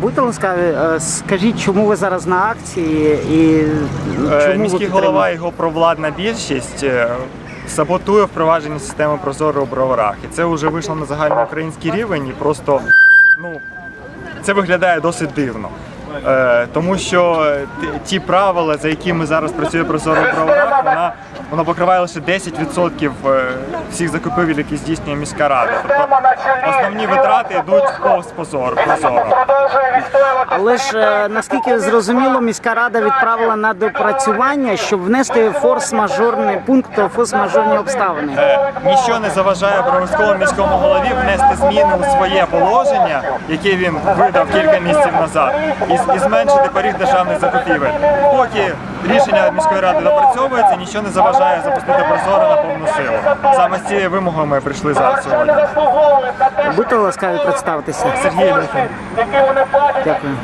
Будьте ласкаві, е, скажіть, чому ви зараз на акції і чому чому ви Міський голова, його провладна більшість е, саботує впровадження системи Прозоро у броварах. І це вже вийшло на загальноукраїнський рівень і просто ну, це виглядає досить дивно. Е, тому що е, ті правила, за якими зараз працює Прозоро у вона, вона покриває лише 10% е, всіх закупівель, які здійснює міська рада. Тобто основні витрати йдуть повз позор, прозоро. Але ж е, наскільки зрозуміло, міська рада відправила на допрацювання, щоб внести форс-мажорний пункт форс-мажорні обставини. Е, Ніщо не заважає обов'язково міському голові внести зміни у своє положення, яке він видав кілька місяців назад, і, і зменшити поріг державних закупівель. Поки рішення міської ради допрацьовується, нічого не заважає запустити прозоро на повну силу. Саме з цією вимогою ми прийшли зараз сьогодні. Будьте ласкаві представитися. Сергій. Дякую.